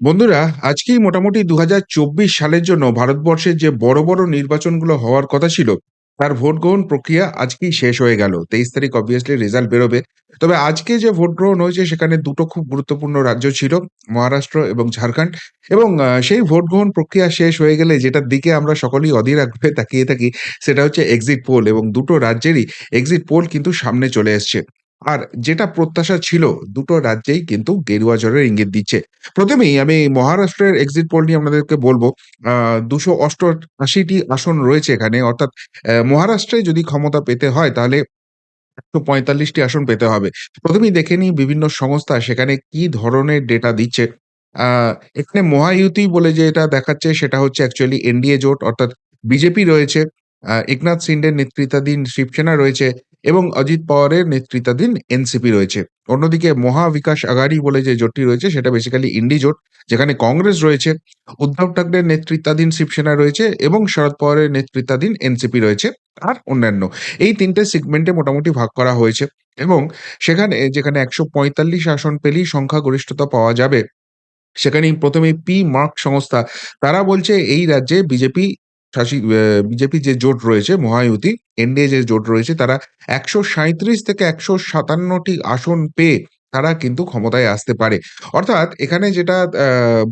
বন্ধুরা, আজকেই মোটামুটি দু হাজার চব্বিশ সালের জন্য ভারতবর্ষের যে বড় বড় নির্বাচনগুলো হওয়ার কথা ছিল, তার ভোট গ্রহণ প্রক্রিয়া আজকেই শেষ হয়ে গেল। তেইশ তারিখ অবভিয়াসলি রেজাল্ট বেরোবে। তবে আজকে যে ভোট গ্রহণ হয়েছে, সেখানে দুটো খুব গুরুত্বপূর্ণ রাজ্য ছিল, মহারাষ্ট্র এবং ঝাড়খণ্ড। এবং সেই ভোট গ্রহণ প্রক্রিয়া শেষ হয়ে গেলে যেটার দিকে আমরা সকলেই অধীর আগ্রহে তাকিয়ে থাকি, সেটা হচ্ছে এক্সিট পোল এবং দুটো রাজ্যেরই এক্সিট পোল কিন্তু সামনে চলে এসছে। আর যেটা প্রত্যাশা ছিল, দুটো রাজ্যেই কিন্তু গেরুয়া জ্বরের ইঙ্গিত দিচ্ছে। প্রথমেই আমি মহারাষ্ট্রের এক্সিট পোল নিয়ে আপনাদেরকে বলব দুশো অষ্টআশিটি আসন রয়েছে এখানে, অর্থাৎ মহারাষ্ট্রে যদি ক্ষমতা পেতে হয় তাহলে একশো পঁয়তাল্লিশটি আসন পেতে হবে। প্রথমেই দেখে নিই বিভিন্ন সংস্থা সেখানে কি ধরনের ডেটা দিচ্ছে। এখানে মহায়ুতি বলে যে এটা দেখাচ্ছে সেটা হচ্ছে অ্যাকচুয়ালি এনডিএ জোট, অর্থাৎ বিজেপি রয়েছে। একনাথ সিন্ডের নেতৃত্বাধীন শিবসেনা রয়েছে এবং অজিত পাওয়ারের নেতৃত্বাধীন এনসিপি রয়েছে। অন্যদিকে মহা বিকাশ আঘাড়ি বলে যে জোটটি রয়েছে, সেটা বেসিক্যালি ইন্ডি জোট, যেখানে কংগ্রেস রয়েছে। উদ্ধব ঠাকরের নেতৃত্বাধীন শিবসেনা রয়েছে এবং শরদ পাওয়ারের নেতৃত্বাধীন এনসিপি রয়েছে আর অন্যান্য। এই তিনটে সেগমেন্টে মোটামুটি ভাগ করা হয়েছে এবং সেখানে, যেখানে একশো পঁয়তাল্লিশ আসন পেলেই সংখ্যাগরিষ্ঠতা পাওয়া যাবে, সেখানেই প্রথমে পি মার্ক সংস্থা। তারা বলছে এই রাজ্যে বিজেপি বিজেপি যে জোট রয়েছে, মহায়ুতি, এনডিএ যে জোট রয়েছে, তারা একশো সাঁইত্রিশ থেকে একশো সাতান্নটি আসন পেয়ে তারা কিন্তু ক্ষমতায় আসতে পারে। অর্থাৎ এখানে যেটা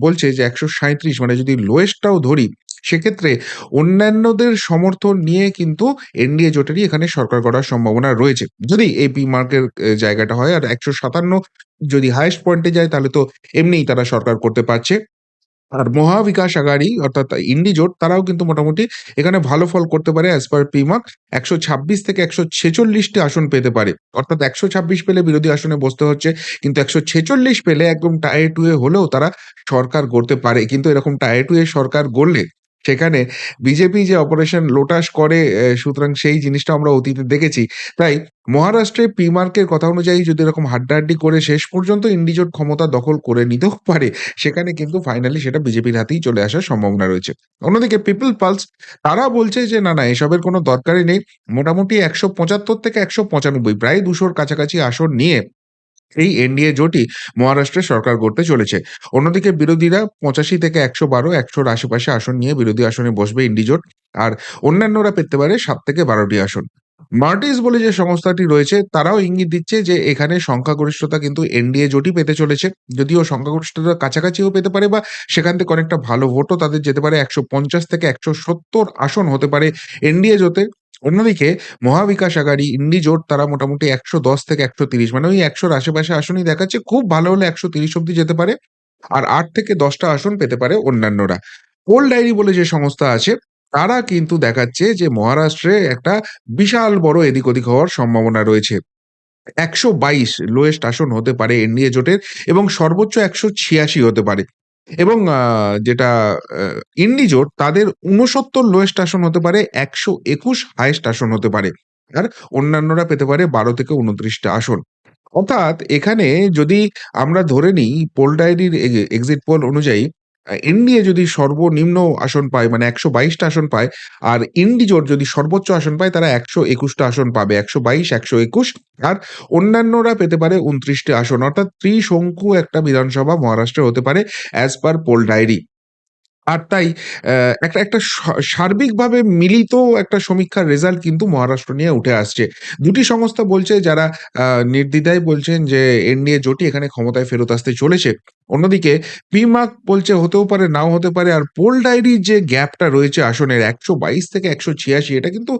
বলছে যে একশো সাঁইত্রিশ মানে যদি লোয়েস্টটাও ধরি, সেক্ষেত্রে অন্যান্যদের সমর্থন নিয়ে কিন্তু এনডিএ জোটেরই এখানে সরকার করার সম্ভাবনা রয়েছে। যদি এই পি মার্কের জায়গাটা হয় আর একশো সাতান্ন যদি হায়েস্ট পয়েন্টে যায়, তাহলে তো এমনিই তারা সরকার করতে পারছে। আর মহাবিকাশ আগাড়ি, অর্থাৎ ইন্ডি জোট, তারাও কিন্তু মোটামুটি এখানে ভালো ফল করতে পারে অ্যাজ পার পিমাক একশো ছাব্বিশ থেকে একশো ছেচল্লিশটি আসন পেতে পারে। অর্থাৎ একশো ছাব্বিশ পেলে বিরোধী আসনে বসতে হচ্ছে, কিন্তু একশো ছেচল্লিশ পেলে একদম টায়ার টু এ হলেও তারা সরকার গড়তে পারে। কিন্তু এরকম টায়ার টু এ সরকার গড়লে সেখানে বিজেপি যে অপারেশন লোটাস করে সুতরাং সেই জিনিসটা আমরা অতীতে দেখেছি। তাই মহারাষ্ট্রে পিমার্কের কথা অনুযায়ী যদি এরকম হাড্ডাহাড্ডি করে শেষ পর্যন্ত ইন্ডিজোট ক্ষমতা দখল করে নিতেও পারে, সেখানে কিন্তু ফাইনালি সেটা বিজেপির হাতেই চলে আসার সম্ভাবনা রয়েছে। অন্যদিকে পিপল পালস তারা বলছে যে না না, এসবের কোনো দরকারই নেই। মোটামুটি একশো পঁচাত্তর থেকে একশো পঁচানব্বই, প্রায় দুশোর কাছাকাছি আসন নিয়ে এই এনডিএ জোটই মহারাষ্ট্রে সরকার গড়তে চলেছে। অন্যদিকে বিরোধীরা পঁচাশি থেকে একশো বারো, একশোর আশেপাশে আসন নিয়ে বিরোধী আসনে বসবে ইন্ডি জোট, আর অন্যান্যরা পেতে পারে সাত থেকে বারোটি আসন। মার্টিস বলে যে সংস্থাটি রয়েছে, তারাও ইঙ্গিত দিচ্ছে যে এখানে সংখ্যাগরিষ্ঠতা কিন্তু এনডিএ জোটই পেতে চলেছে। যদিও সংখ্যাগরিষ্ঠতা কাছাকাছিও পেতে পারে বা সেখান থেকে অনেকটা ভালো ভোটও তাদের যেতে পারে। একশো পঞ্চাশ থেকে একশো সত্তর আসন হতে পারে এনডিএ জোটে অন্যদিকে মহাবিকাশ আঘাড়ি ইন্ডি জোট তারা মোটামুটি একশো দশ থেকে একশো তিরিশ মানে ওই একশোর আশেপাশে আসনই দেখাচ্ছে, খুব ভালো হলে একশো তিরিশ অব্দি যেতে পারে আর আট থেকে দশটা আসন পেতে পারে অন্যান্যরা। পোল ডায়েরি বলে যে সংস্থা আছে, তারা কিন্তু দেখাচ্ছে যে মহারাষ্ট্রে একটা বিশাল বড় এদিক ওদিক হওয়ার সম্ভাবনা রয়েছে। একশো বাইশ লোয়েস্ট আসন হতে পারে এনডিএ জোটের এবং সর্বোচ্চ একশো ছিয়াশি হতে পারে। এবং যেটা আহ, ইন্ডি তাদের উনসত্তর লোয়েস্ট আসন হতে পারে একশো একুশ হাইয়েস্ট আসন হতে পারে। আর অন্যান্যরা পেতে পারে বারো থেকে উনত্রিশটা আসন। অর্থাৎ এখানে যদি আমরা ধরে নিই পোল ডায়েরির এক্সিট পোল অনুযায়ী এনডিএ যদি সর্বনিম্ন আসন পায় মানে একশো বাইশটা আসন পায়, আর ইন্ডিজোট যদি সর্বোচ্চ আসন পায়, তারা একশো একুশটা আসন পাবে, একশো বাইশ, একশো একুশ, আর অন্যান্যরা পেতে পারে উনত্রিশটি আসন। অর্থাৎ ত্রিশঙ্কু একটা বিধানসভা মহারাষ্ট্রে হতে পারে অ্যাজ পার পোল ডায়েরি আর তাই একটা একটা সার্বিকভাবে মিলিত একটা সমীক্ষার রেজাল্ট কিন্তু মহারাষ্ট্র নিয়ে উঠে আসছে। দুটি সংস্থা বলছে, যারা নির্দ্বিধায় বলছেন যে এনডিএ জোটই এখানে ক্ষমতায় ফেরত আসতে চলেছে। অন্যদিকে পিমার্ক বলছে, হতেও পারে, নাও হতে পারে, আর পোল ডায়েরির যে গ্যাপটা রয়েছে আসনের একশো বাইশ থেকে একশো ছিয়াশি, এটা কিন্তু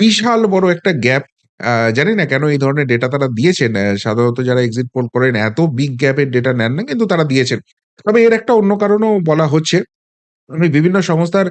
বিশাল বড় একটা গ্যাপ। জানি না কেন এই ধরনের ডেটা তারা দিয়েছেন সাধারণত যারা এক্সিট পোল করেন, এত বিগ গ্যাপের ডেটা নেন না, কিন্তু তারা দিয়েছেন। তবে এর একটা অন্য কারণও বলা হচ্ছে আমি বিভিন্ন সংস্থার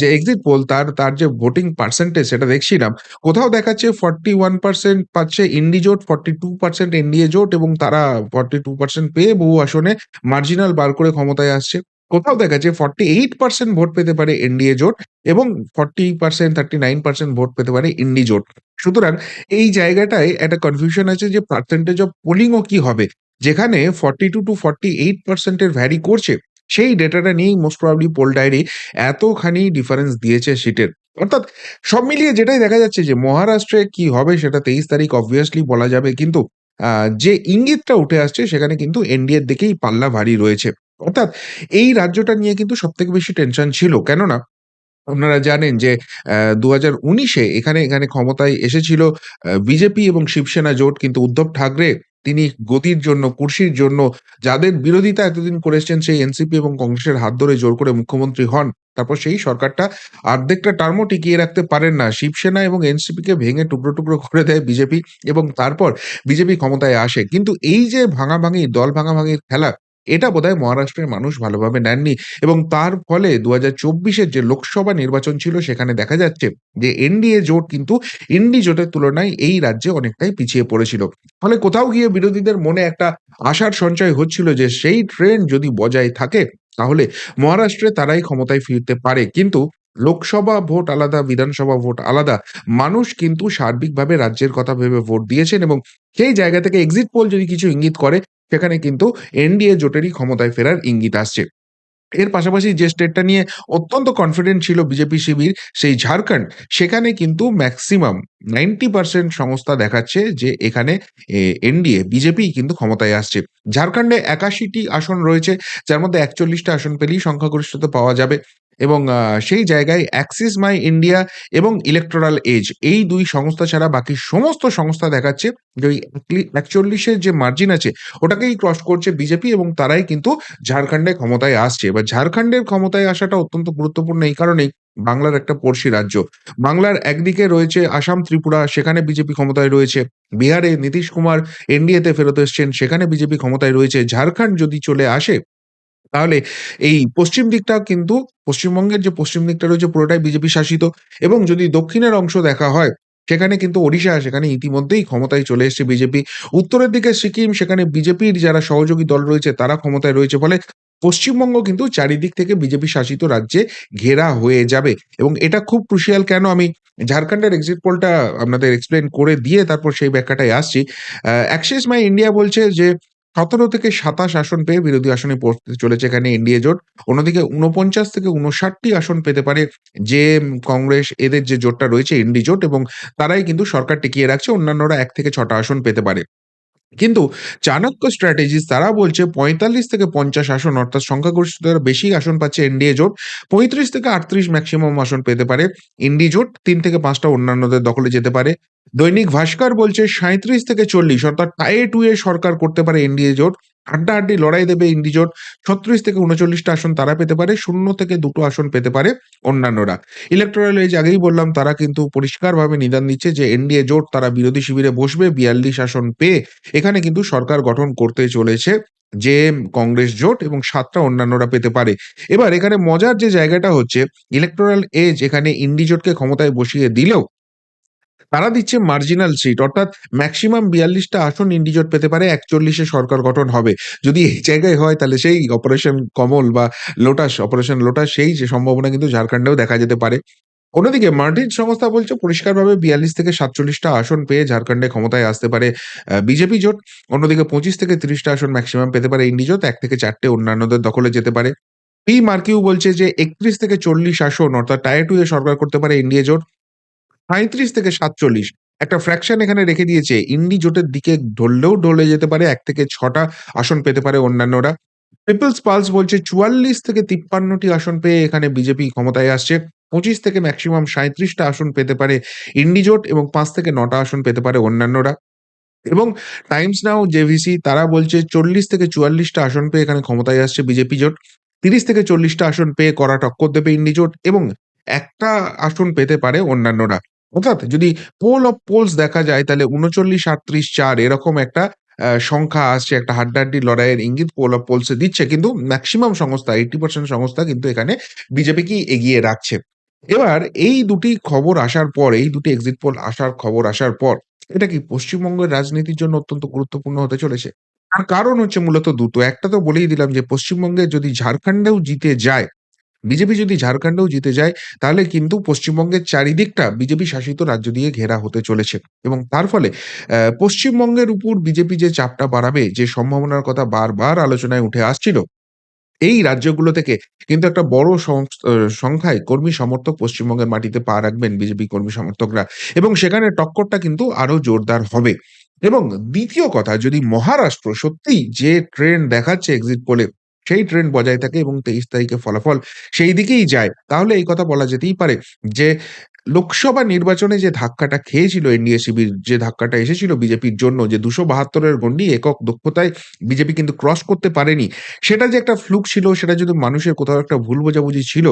যে এক্সিট পোল তার তার যে ভোটিং পার্সেন্টেজ সেটা দেখছিলাম কোথাও দেখাচ্ছে ফর্টি ওয়ান পার্সেন্ট পাচ্ছে ইন্ডি জোট ফর্টি টু পার্সেন্ট এনডিএ জোট এবং তারা ফর্টি টু পার্সেন্ট পেয়ে বহু আসনে মার্জিনাল বার করে ক্ষমতায় আসছে। কোথাও দেখা দেখাচ্ছে ফর্টি এইট পার্সেন্ট ভোট পেতে পারে এনডিএ জোট এবং forty percent thirty nine percent vote পেতে পারে ইন্ডি জোট। সুতরাং এই জায়গাটায় একটা কনফিউশন আছে যে পার্সেন্টেজ অফ পোলিংও কি হবে? যেখানে forty two two forty eight পার্সেন্টের ভ্যারি করছে। সেই ডেটাটা নিয়েই মোস্ট প্রবাবলি পোল ডায়েরি এতখানি ডিফারেন্স দিয়েছে সিটের অর্থাৎ সব মিলিয়ে যেটাই দেখা যাচ্ছে যে মহারাষ্ট্রে কি হবে সেটা তেইশ তারিখ অবভিয়াসলি বলা যাবে, কিন্তু যে ইঙ্গিতটা উঠে আসছে সেখানে কিন্তু এনডিএর দিকেই পাল্লা ভারী রয়েছে অর্থাৎ এই রাজ্যটা নিয়ে কিন্তু সব থেকে বেশি টেনশন ছিল। কেননা আপনারা জানেন যে দু হাজার উনিশে এখানে এখানে ক্ষমতায় এসেছিল বিজেপি এবং শিবসেনা জোট, কিন্তু উদ্ধব ঠাকরে তিনি গদির জন্য, কুর্সির জন্য যাদের বিরোধিতা এতদিন করেছেন সেই এনসিপি এবং কংগ্রেসের হাত ধরে জোর করে মুখ্যমন্ত্রী হন। তারপর সেই সরকারটা অর্ধেকটা টার্মও টিকিয়ে রাখতে পারেন না। শিবসেনা এবং এনসিপিকে ভেঙে টুকরো, টুকরো করে দেয় বিজেপি এবং তারপর বিজেপি ক্ষমতায় আসে। কিন্তু এই যে ভাঙাভাঙি, দল ভাঙাভাঙির খেলা এটা বোধহয় মহারাষ্ট্রের মানুষ ভালোভাবে নেননি এবং তার ফলে ২০২৪ এর যে লোকসভা নির্বাচন ছিল সেখানে দেখা যাচ্ছে যে এনডিএ জোট কিন্তু ইন্ডি জোটের তুলনায় এই রাজ্যে অনেকটাই পিছিয়ে পড়েছিল। ফলে কোথাও গিয়ে বিরোধীদের মনে একটা আশার সঞ্চয় হচ্ছিল যে সেই ট্রেন যদি বজায় থাকে তাহলে মহারাষ্ট্রে তারাই ক্ষমতায় ফিরতে পারে। কিন্তু লোকসভা ভোট আলাদা, বিধানসভা ভোট আলাদা। মানুষ কিন্তু সার্বিকভাবে রাজ্যের কথা ভেবে ভোট দিয়েছেন এবং সেই জায়গা থেকে এক্সিট পোল যদি কিছু ইঙ্গিত করে সেখানে কিন্তু এনডিএ জোটেরই ক্ষমতায় ফেরার ইঙ্গিত আসছে। এর পাশাপাশি যে স্টেটটা নিয়ে অত্যন্ত কনফিডেন্ট ছিল বিজেপি শিবির সেই ঝাড়খণ্ড, সেখানে কিন্তু ম্যাক্সিমাম 90% সংস্থা দেখাচ্ছে যে এখানে এনডিএ বিজেপিই কিন্তু ক্ষমতায় আসছে। ঝাড়খণ্ডে একাশিটি আসন রয়েছে যার মধ্যে ৪১ টা আসন পেলেই সংখ্যাগরিষ্ঠতা পাওয়া যাবে এবং সেই জায়গায় অ্যাক্সিস মাই ইন্ডিয়া এবং ইলেক্টোরাল এজ এই দুই সংস্থা ছাড়া বাকি সমস্ত সংস্থা দেখাচ্ছে যে ওই একলি ৪১ এর যে মার্জিন আছে ওটাকেই ক্রস করছে বিজেপি এবং তারাই কিন্তু ঝাড়খণ্ডে ক্ষমতায় আসছে। এবার ঝাড়খণ্ডের ক্ষমতায় আসাটা অত্যন্ত গুরুত্বপূর্ণ এই কারণেই বাংলার একটা পড়শি রাজ্য। বাংলার একদিকে রয়েছে আসাম, ত্রিপুরা সেখানে বিজেপি ক্ষমতায় রয়েছে। বিহারে নীতিশ কুমার এনডিএতে ফেরত এসছেন সেখানে বিজেপি ক্ষমতায় রয়েছে। ঝাড়খণ্ড যদি চলে আসে তাহলে এই পশ্চিম দিকটাও কিন্তু পশ্চিমবঙ্গের যে পশ্চিম দিকটা রয়েছে পুরোটাই বিজেপি শাসিত এবং যদি দক্ষিণের অংশ দেখা হয়, সেখানে কিন্তু ওড়িশা, সেখানে ইতিমধ্যেই ক্ষমতায় চলে এসছে বিজেপি। উত্তরের দিকে সিকিম, সেখানে বিজেপির যারা সহযোগী দল রয়েছে তারা ক্ষমতায় রয়েছে। ফলে পশ্চিমবঙ্গ কিন্তু চারিদিক থেকে বিজেপি শাসিত রাজ্যে ঘেরা হয়ে যাবে এবং এটা খুব ক্রুশিয়াল কেন আমি ঝাড়খণ্ডের এক্সিট পোলটা আপনাদের এক্সপ্লেন করে দিয়ে তারপর সেই ব্যাখ্যাটায় আসছি। অ্যাক্সিস মাই ইন্ডিয়া বলছে যে ১৭ থেকে ২৭ আসন পেয়ে বিরোধী আসনে পড়তে চলেছে এখানে এনডিএ জোট। অন্যদিকে ৪৯ থেকে উনষাটটি আসন পেতে পারে জেএম, কংগ্রেস এদের যে জোটটা রয়েছে এনডি জোট এবং তারাই কিন্তু সরকার টিকিয়ে রাখছে। অন্যান্যরা এক থেকে ছটা আসন পেতে পারে। কিন্তু চাণক্য স্ট্র্যাটেজিস তারা বলছে ৪৫ থেকে ৫০ আসন অর্থাৎ সংখ্যাগরিষ্ঠতার বেশি আসন পাচ্ছে এনডিএ জোট। ৩৫ থেকে ৩৮ ম্যাক্সিমাম আসন পেতে পারে ইন্ডি জোট। তিন থেকে পাঁচটা অন্যান্যদের দখলে যেতে পারে। দৈনিক ভাস্কর বলছে ৩৭ থেকে ৪০ অর্থাৎ টাই টু এ সরকার করতে পারে এনডিএ জোট। হাড্ডাহাড্ডি লড়াই দেবে ইন্ডি জোট। ৩৬ থেকে উনচল্লিশটা আসন তারা পেতে পারে। শূন্য থেকে দুটো আসন পেতে পারে অন্যান্যরা। ইলেক্টোরাল এজ আগেই বললাম তারা কিন্তু পরিষ্কারভাবে নিদান দিচ্ছে যে এনডিএ জোট তারা বিরোধী শিবিরে বসবে ৪২ আসন পেয়ে এখানে কিন্তু সরকার গঠন করতে চলেছে জেএম, কংগ্রেস জোট এবং সাতটা অন্যান্যরা পেতে পারে। এবার এখানে মজার যে জায়গাটা হচ্ছে ইলেক্টোরাল এজ এখানে ইন্ডি জোটকে ক্ষমতায় বসিয়ে দিলেও তারা দিচ্ছে মার্জিনাল সিট অর্থাৎ ম্যাক্সিমাম বিয়াল্লিশটা আসন ইন্ডি জোট পেতে পারে একচল্লিশে সরকার গঠন হবে। যদি এই জায়গায় হয় তাহলে সেই অপারেশন কমল বা লোটাস, অপারেশন লোটাস সেই যে সম্ভাবনা কিন্তু ঝাড়খণ্ডেও দেখা যেতে পারে। অন্যদিকে মার্টিন সংস্থা বলছে পরিষ্কারভাবে ৪২ থেকে সাতচল্লিশটা আসন পেয়ে ঝাড়খণ্ডে ক্ষমতায় আসতে পারে বিজেপি জোট। অন্যদিকে ২৫ থেকে ৩০ টা আসন ম্যাক্সিমাম পেতে পারে ইন্ডি জোট। ১ থেকে চারটে অন্যান্যদের দখলে যেতে পারে। পি মার্কিউ বলছে যে ৩১ থেকে ৪০ আসন অর্থাৎ টায়ার 2 এ সরকার করতে পারে এনডিএ জোট। ৩৫ থেকে ৪৭ একটা ফ্র্যাকশন এখানে রেখে দিয়েছে। ইন্ডি জোটের দিকে ঢললেও ঢলে যেতে পারে। এক থেকে ছটা আসন পেতে পারে অন্যান্যরা। পিপলস পালস বলছে ৪৪ থেকে তিপ্পান্নটি আসন পেয়ে এখানে বিজেপি ক্ষমতায় আসছে। ২৫ থেকে ম্যাক্সিমাম ৩৭ টা আসন পেতে পারে ইন্ডি জোট এবং পাঁচ থেকে নটা আসন পেতে পারে অন্যান্যরা। এবং টাইমস নাও, জেভিসি তারা বলছে ৪০ থেকে চুয়াল্লিশটা আসন পেয়ে এখানে ক্ষমতায় আসছে বিজেপি জোট। ৩০ থেকে চল্লিশটা আসন পেয়ে কড়া টক্কর দেবে ইন্ডি জোট এবং একটা আসন পেতে পারে অন্যান্যরা। অর্থাৎ যদি পোল অফ পোলস দেখা যায় তাহলে ৩৯, ৩৮, ৪ এরকম একটা সংখ্যা আসছে একটা হাড্ডাহাড্ডি লড়াইয়ের ইঙ্গিত পোল অফ পোলস দিচ্ছে। কিন্তু ম্যাক্সিমাম সংস্থা 80% সংস্থা কিন্তু এখানে বিজেপিকেই এগিয়ে রাখছে। এবার এই দুটি খবর আসার পর, এই দুটি এক্সিট পোল আসার খবর আসার পর এটা কি পশ্চিমবঙ্গের রাজনীতির জন্য অত্যন্ত গুরুত্বপূর্ণ হতে চলেছে? তার কারণ হচ্ছে মূলত দুটো। একটা তো বলেই দিলাম যে পশ্চিমবঙ্গে যদি ঝাড়খণ্ডেও জিতে যায়, বিজেপি যদি ঝাড়খণ্ডেও জিতে যায় তাহলে কিন্তু পশ্চিমবঙ্গের চারিদিকটা বিজেপি শাসিত রাজ্য দিয়ে ঘেরা হতে চলেছে এবং তার ফলে পশ্চিমবঙ্গের উপর বিজেপি যে চাপটা বাড়াবে, যে সম্ভাবনার কথা বারবার আলোচনায় উঠে আসছিল, এই রাজ্যগুলো থেকে কিন্তু একটা বড় সংখ্যায় কর্মী সমর্থক পশ্চিমবঙ্গের মাটিতে পা রাখবেন বিজেপি কর্মী সমর্থকরা এবং সেখানে টক্করটা কিন্তু আরও জোরদার হবে। এবং দ্বিতীয় কথা যদি মহারাষ্ট্র সত্যিই যে ট্রেন দেখাচ্ছে এক্সিট পোলে সেই ট্রেন্ড বজায় থাকে এবং ২৩ তারিখে ফলাফল সেই দিকেই যায়। তাহলে এই কথা বলা যেতেই পারে যে লোকসভা নির্বাচনে যে ধাক্কাটা খেয়েছিল এনডিএ শিবির, যে ধাক্কাটা এসেছিল বিজেপির জন্য যে দুশো বাহাত্তরের গণ্ডি একক দক্ষতায় বিজেপি কিন্তু ক্রস করতে পারেনি। সেটা যে একটা ফ্লুক ছিল, সেটা যদি মানুষের কোথাও একটা ভুল বোঝাবুঝি ছিল,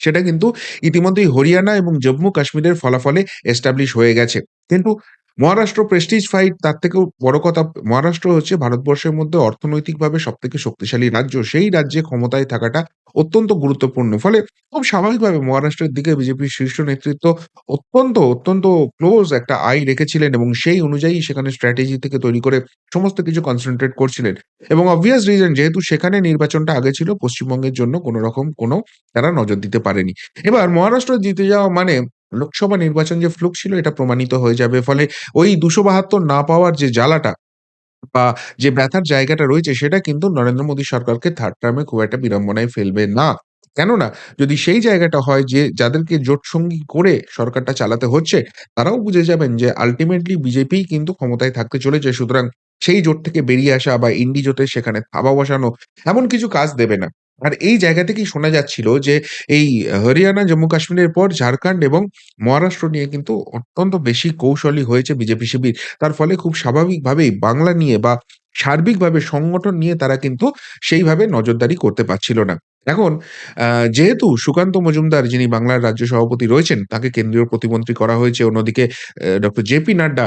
সেটা কিন্তু ইতিমধ্যেই হরিয়ানা এবং জম্মু কাশ্মীরের ফলাফলে এস্টাবলিশ হয়ে গেছে। কিন্তু মহারাষ্ট্র প্রেস্টিজ ফাইট তার থেকেও বড় কথা মহারাষ্ট্র হচ্ছে ভারতবর্ষের মধ্যে অর্থনৈতিকভাবে সব থেকে শক্তিশালী রাজ্য। সেই রাজ্যে ক্ষমতায় থাকাটা অত্যন্ত গুরুত্বপূর্ণ। ফলে খুব স্বাভাবিকভাবে মহারাষ্ট্রের দিকে বিজেপির শীর্ষ নেতৃত্ব অত্যন্ত, অত্যন্ত ক্লোজ একটা আই রেখেছিলেন এবং সেই অনুযায়ী সেখানে স্ট্র্যাটেজি থেকে তৈরি করে সমস্ত কিছু কনসেন্ট্রেট করছিলেন। এবং অবভিয়াস রিজন যেহেতু সেখানে নির্বাচনটা আগে ছিল পশ্চিমবঙ্গের জন্য কোন রকম কোন তারা নজর দিতে পারেনি। এবার মহারাষ্ট্র জিতে যাওয়া মানে লোকসভা নির্বাচন যে ফ্লুক ছিল এটা প্রমাণিত হয়ে যাবে। ফলে ওই ২৭২ না পাওয়ার যে জ্বালাটা বা যে ব্যথার জায়গাটা রয়েছে সেটা কিন্তু নরেন্দ্র মোদী সরকারকে থার্ড টার্মে খুব একটা বিড়ম্বনায় ফেলবে না। কেননা যদি সেই জায়গাটা হয় যে যাদেরকে জোটসঙ্গী করে সরকারটা চালাতে হচ্ছে, তারাও বুঝে যাবেন যে আল্টিমেটলি বিজেপিই কিন্তু ক্ষমতায় থাকতে চলেছে। সুতরাং সেই জোট থেকে বেরিয়ে আসা বা ইন্ডি জোটে সেখানে থাবা বসানো এমন কিছু কাজ দেবে না। আর এই জায়গা থেকেই শোনা যাচ্ছিল যে এই হরিয়ানা, জম্মু কাশ্মীরের পর ঝাড়খণ্ড এবং মহারাষ্ট্র নিয়ে কিন্তু অত্যন্ত বেশি কৌশলী হয়েছে বিজেপি শিবির। তার ফলে খুব স্বাভাবিকভাবেই বাংলা নিয়ে বা সার্বিকভাবে সংগঠন নিয়ে তারা কিন্তু সেইভাবে নজরদারি করতে পারছিল না। এখন যেহেতু সুকান্ত মজুমদার যিনি বাংলার রাজ্য সভাপতি রয়েছেন, তাকে কেন্দ্রীয় প্রতিমন্ত্রী করা হয়েছে। অন্যদিকে ডক্টর জেপি নাড্ডা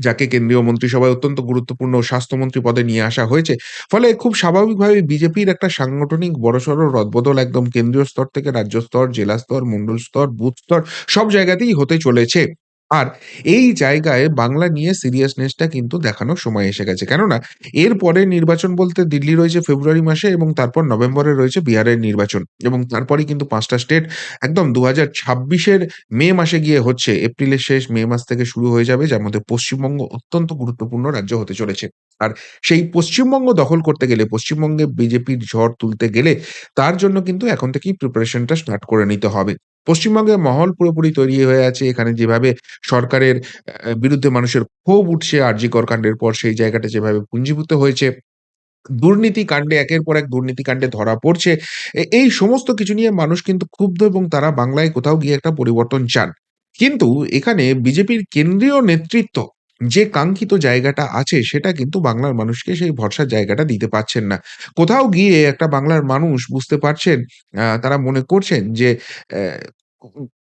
যাকে কেন্দ্রীয় মন্ত্রিসভায় অত্যন্ত গুরুত্বপূর্ণ স্বাস্থ্যমন্ত্রী পদে নিয়ে আসা হয়েছে। ফলে খুব স্বাভাবিকভাবে বিজেপির একটা সাংগঠনিক বড়সড় রদবদল একদম কেন্দ্রীয় স্তর থেকে রাজ্য স্তর, জেলা স্তর, মন্ডল স্তর, বুথ স্তর সব জায়গাতেই হতে চলেছে। আর এই জায়গায় বাংলা নিয়ে সিরিয়াসনেসটা কিন্তু দেখানোর সময় এসে গেছে। কেননা, এর পরের নির্বাচন বলতে দিল্লি রয়েছে ফেব্রুয়ারি মাসে এবং তারপর নভেম্বরে রয়েছে বিহারের নির্বাচন। এবং তারপরেই কিন্তু পাঁচটা স্টেট একদম ২০২৬ এর মে মাসে গিয়ে হচ্ছে। এপ্রিলের শেষ মে মাস থেকে শুরু হয়ে যাবে, যার মধ্যে পশ্চিমবঙ্গ অত্যন্ত গুরুত্বপূর্ণ রাজ্য হতে চলেছে। আর সেই পশ্চিমবঙ্গ দখল করতে গেলে, পশ্চিমবঙ্গে বিজেপির ঝড় তুলতে গেলে, তার জন্য কিন্তু এখন থেকেই প্রিপারেশনটা স্টার্ট করে নিতে হবে। পশ্চিমবঙ্গের মহল পুরোপুরি তৈরি হয়ে আছে। এখানে যেভাবে সরকারের বিরুদ্ধে মানুষের ক্ষোভ উঠছে আরজি কাণ্ডের পর সেই জায়গাটা যেভাবে পুঞ্জীভূত হয়েছে। দুর্নীতি কাণ্ডে, একের পর এক দুর্নীতি কাণ্ডে ধরা পড়ছে। এই সমস্ত কিছু নিয়ে মানুষ কিন্তু ক্ষুব্ধ এবং তারা বাংলায় কোথাও গিয়ে একটা পরিবর্তন চান। কিন্তু এখানে বিজেপির কেন্দ্রীয় নেতৃত্ব যে কাঙ্ক্ষিত জায়গাটা আছে, সেটা কিন্তু বাংলার মানুষকে সেই ভরসার জায়গাটা দিতে পারছেন না। কোথাও গিয়ে একটা বাংলার মানুষ বুঝতে পারছেন তারা মনে করছেন যে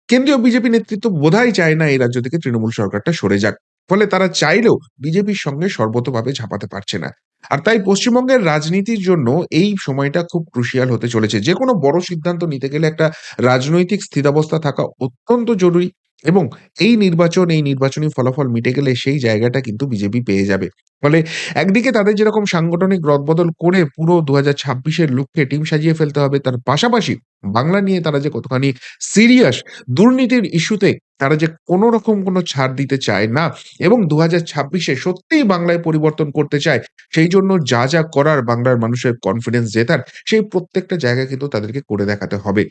কেন্দ্রীয় বিজেপি নেতৃত্ব বোধহয় চায় না এই রাজ্য থেকে তৃণমূল সরকারটা সরে যাক। ফলে তারা চাইলেও বিজেপির সঙ্গে সর্বতোভাবে ঝাঁপাতে পারছে না। আর তাই পশ্চিমবঙ্গের রাজনীতির জন্য এই সময়টা খুব ক্রুশিয়াল হতে চলেছে। যে কোনো বড় সিদ্ধান্ত নিতে গেলে একটা রাজনৈতিক স্থিতাবস্থা থাকা অত্যন্ত জরুরি এবং এই নির্বাচন, এই নির্বাচনী ফলাফল মিটে গেলে সেই জায়গাটা কিন্তু বিজেপি পেয়ে যাবে। ফলে একদিকে তাদের যেরকম সাংগঠনিক রদবদল করে পুরো ২০২৬ এর লক্ষ্যে টিম সাজিয়ে ফেলতে হবে, তার পাশাপাশি বাংলা নিয়ে তারা যে কতখানি সিরিয়াস দুর্নীতির ইস্যুতে তারা যে কোন রকম কোন ছাড় দিতে চায় না এবং ২০২৬ এ সত্যিই বাংলায় পরিবর্তন করতে চায়। সেই জন্য যা, যা করার বাংলার মানুষের কনফিডেন্স জেতার সেই প্রত্যেকটা জায়গা কিন্তু তাদেরকে করে দেখাতে হবে।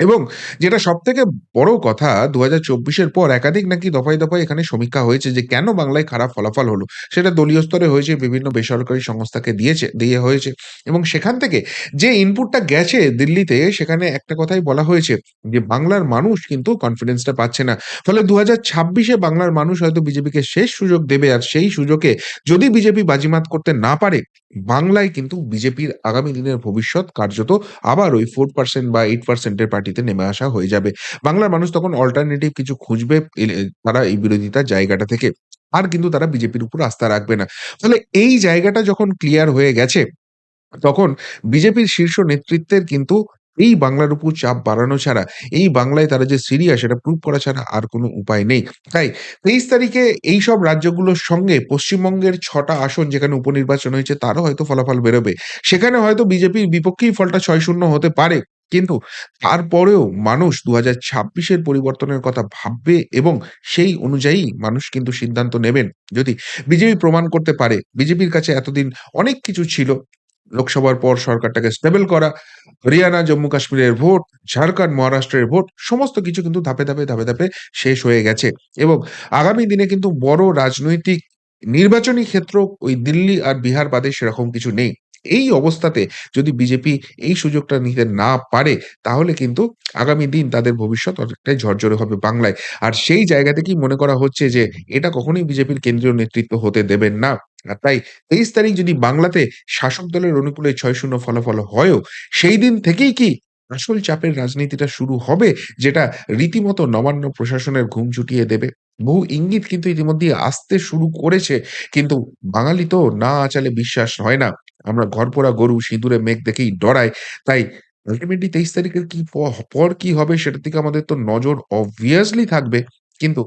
এবং যেটা সবথেকে বড় কথা ২০২৪ এর পর একাধিক নাকি দফায়, দফায় এখানে সমীক্ষা হয়েছে যে কেন বাংলায় খারাপ ফলাফল হলো। সেটা দলীয় স্তরে হয়েছে, বিভিন্ন বেসরকারি সংস্থাকে দিয়েছে দিয়ে হয়েছে এবং সেখান থেকে যে ইনপুটটা গেছে দিল্লিতে সেখানে একটা কথাই বলা হয়েছে যে বাংলার মানুষ কিন্তু কনফিডেন্সটা পাচ্ছে না। ফলে ২০২৬ এ বাংলার মানুষ হয়তো বিজেপিকে শেষ সুযোগ দেবে আর সেই সুযোগে যদি বিজেপি বাজিমাত করতে না পারে, বাংলায় কিন্তু বিজেপির আগামী দিনের ভবিষ্যৎ কার্যত আবার ওই ফোর পার্সেন্ট বা 8% এর পার্টিতে নেমে আসা হয়ে যাবে। বাংলার মানুষ তখন অল্টারনেটিভ কিছু খুঁজবে তারা এই বিরোধিতার জায়গাটা থেকে। আর কিন্তু তারা বিজেপির উপর আস্থা রাখবে না। তাহলে এই জায়গাটা যখন ক্লিয়ার হয়ে গেছে, তখন বিজেপির শীর্ষ নেতৃত্বের কিন্তু এই বাংলার উপর চাপ বাড়ানো ছাড়া, এই বাংলায় তারা যে সিরিয়া সেটা প্রুভ করা ছাড়া আর কোনো উপায় নেই। তাই ২৩ তারিখে এইসব রাজ্যগুলোর সঙ্গে পশ্চিমবঙ্গের ছটা আসন যেখানে উপনির্বাচন হয়েছে তারও হয়তো ফলাফল বেরোবে। সেখানে হয়তো বিজেপির বিপক্ষেই ফলটা ৬-০ হতে পারে। কিন্তু তারপরেও মানুষ ২০২৬ এর পরিবর্তনের কথা ভাববে এবং সেই অনুযায়ী মানুষ কিন্তু সিদ্ধান্ত নেবেন। যদি বিজেপি প্রমাণ করতে পারে, বিজেপির কাছে এতদিন অনেক কিছু ছিল। লোকসভার পর সরকারটাকে স্টেবল করা, হরিয়ানা, জম্মু কাশ্মীরের ভোট, ঝাড়খণ্ড, মহারাষ্ট্রের ভোট সমস্ত কিছু কিন্তু ধাপে, ধাপে, ধাপে, ধাপে শেষ হয়ে গেছে এবং আগামী দিনে কিন্তু বড় রাজনৈতিক নির্বাচনী ক্ষেত্র ওই দিল্লি আর বিহার বাদে সেরকম কিছু নেই। এই অবস্থাতে যদি বিজেপি এই সুযোগটা নিতে না পারে তাহলে কিন্তু আগামী দিন তাদের ভবিষ্যৎ অনেকটাই ঝরঝরে হবে বাংলায়। আর সেই জায়গা থেকেই মনে করা হচ্ছে যে এটা কখনোই বিজেপির কেন্দ্রীয় নেতৃত্ব হতে দেবেন না। আর তাই ২৩ তারিখ যদি বাংলাতে শাসক দলের অনুকূলে ৬-০ ফলাফল হয়ও, সেই দিন থেকেই কি আসল চাপের রাজনীতিটা শুরু হবে? যেটা রীতিমতো নবান্ন প্রশাসনের ঘুম জুটিয়ে দেবে। বহু ইঙ্গিত কিন্তু ইতিমধ্যেই আসতে শুরু করেছে। কিন্তু বাঙালি তো না আঁচালে বিশ্বাস হয় না। আমরা ঘরপোড়া গরু সিঁদুরে মেঘ দেখেই ডরাই। তাই আলটিমেটলি তেইশ তারিখের কি পর কি হবে সেটার দিকে আমাদের তো নজর অবভিয়াসলি থাকবে। কিন্তু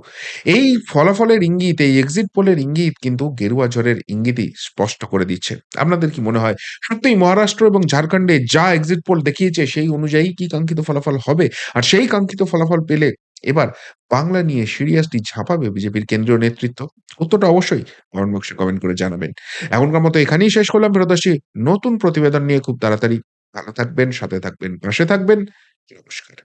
এই ফলাফলের ইঙ্গিত, এই এক্সিট পোলের ইঙ্গিত কিন্তু গেরুয়া ঝড়ের ইঙ্গিতই স্পষ্ট করে দিচ্ছে। আপনাদের কি মনে হয়? সত্যিই মহারাষ্ট্র এবং ঝাড়খণ্ডে যা এক্সিট পোল দেখিয়েছে সেই অনুযায়ী কি কাঙ্ক্ষিত ফলাফল হবে? আর সেই কাঙ্ক্ষিত ফলাফল পেলে এবার বাংলা নিয়ে সিরিয়াসলি ঝাঁপাবে বিজেপির কেন্দ্রীয় নেতৃত্ব? উত্তরটা অবশ্যই কমেন্ট বক্সে কমেন্ট করে জানাবেন। এখনকার মতো এখানেই শেষ করলাম। ফেরত আসি নতুন প্রতিবেদন নিয়ে খুব তাড়াতাড়ি। ভালো থাকবেন, সাথে থাকবেন, পাশে থাকবেন। নমস্কার।